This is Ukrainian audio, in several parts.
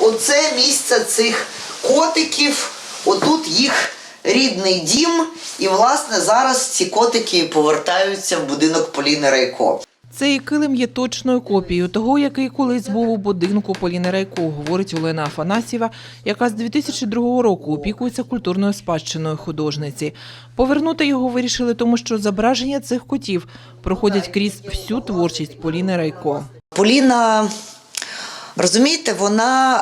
оце місце цих котиків, отут їх рідний дім. І, власне, зараз ці котики повертаються в будинок Поліни Райко. Цей килим є точною копією того, який колись був у будинку Поліни Райко, говорить Олена Афанасьєва, яка з 2002 року опікується культурною спадщиною художниці. Повернути його вирішили, тому що зображення цих котів проходять крізь всю творчість Поліни Райко. Поліна, розумієте, вона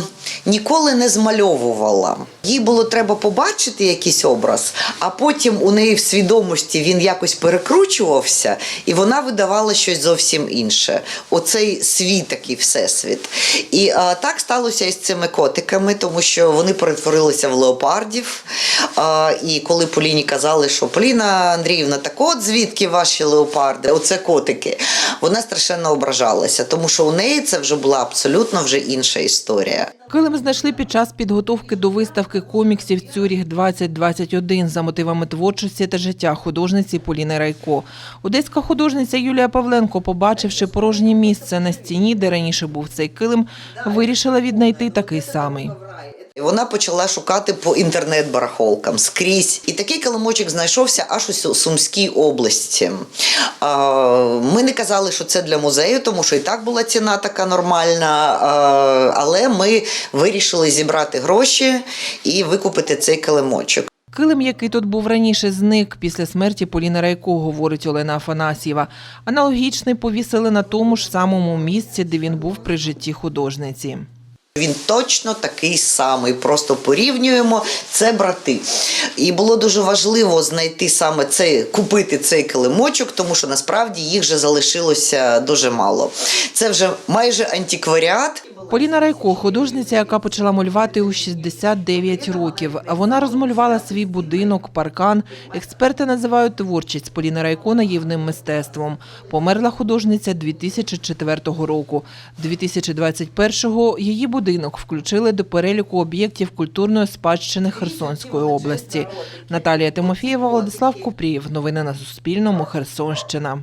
е, ніколи не змальовувала. Їй було треба побачити якийсь образ, а потім у неї в свідомості він якось перекручувався, і вона видавала щось зовсім інше. Оцей свій такий всесвіт. І е, так сталося і з цими котиками, тому що вони перетворилися в леопардів. Е, і коли Поліні казали, що Поліна Андріївна, так от звідки ваші леопарди? Оце котики. Вона страшенно ображалася, тому що у неї це вже була абсолютно вже інша історія. Килим знайшли під час підготовки до виставки коміксів Цюріх 2021 за мотивами творчості та життя художниці Поліни Райко. Одеська художниця Юлія Павленко, побачивши порожнє місце на стіні, де раніше був цей килим, вирішила віднайти такий самий. І Вона почала шукати по інтернет-барахолкам скрізь. І такий килимочок знайшовся аж у Сумській області. Ми не казали, що це для музею, тому що і так була ціна така нормальна. Але ми вирішили зібрати гроші і викупити цей килимочок. Килим, який тут був раніше, зник після смерті Поліни Райко, говорить Олена Афанасьєва. Аналогічний повісили на тому ж самому місці, де він був при житті художниці. Він точно такий самий. Просто порівнюємо це брати. І було дуже важливо знайти саме цей, купити цей килимочок, тому що насправді їх вже залишилося дуже мало. Це вже майже антикваріат. Поліна Райко, художниця, яка почала малювати у 69 років. Вона розмалювала свій будинок, паркан. Експерти називають творчість Поліни Райко наївним мистецтвом. Померла художниця 2004 року. 2021-го її будинок включили до переліку об'єктів культурної спадщини Херсонської області. Наталія Тимофієва, Владислав Купрієв. Новини на Суспільному. Херсонщина.